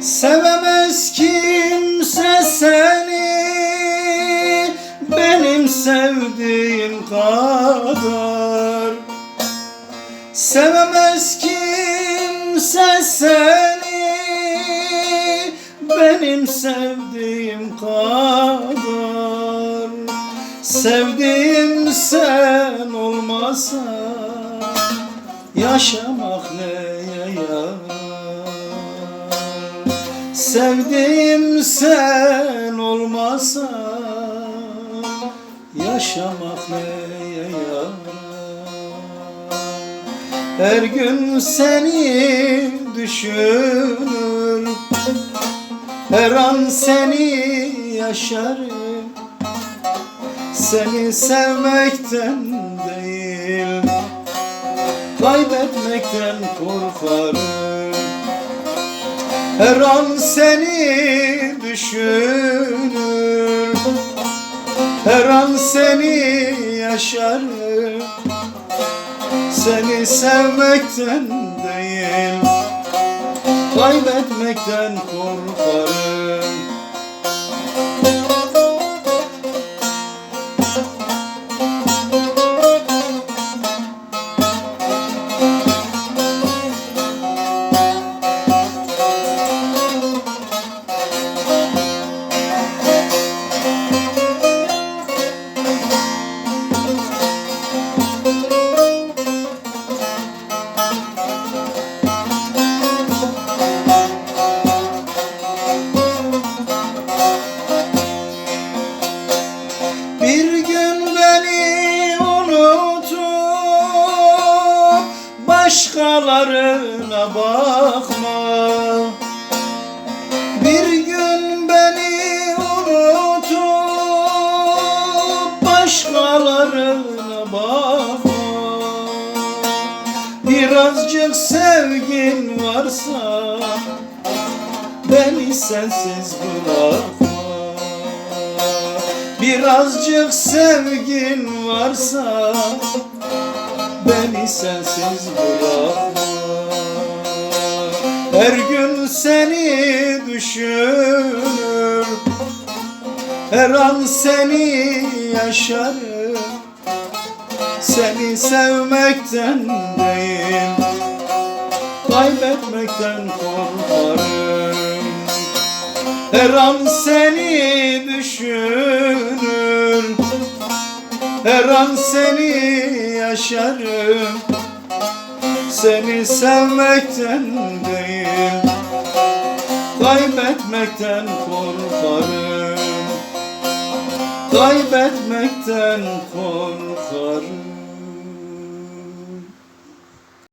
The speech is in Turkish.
Sevemez kimse seni. Benim sevdiğim kadar. Sevemez kimse seni. Benim sevdiğim kadar. Sevdiğim sen olmasa Yaşamak ne Sevdiğim sen olmasa Yaşamak neye yarar? Her gün seni düşünür Her an seni yaşarım Seni sevmekten değil Kaybetmekten korkarım Her an seni düşünür Her an seni yaşarım. Seni sevmekten değil Kaybetmekten korkarım başkalarına bakma. Bir gün beni unutup başkalarına bakma. Birazcık sevgin varsa beni sensiz bırakma Birazcık sevgin varsa Beni sensiz bırakma. Her gün seni düşünür Her an seni yaşarım. Seni sevmekten değil Kaybetmekten korkarım. Her an seni düşünür Her an seni yaşarım. Seni sevmekten değil Kaybetmekten korkarım. Kaybetmekten korkarım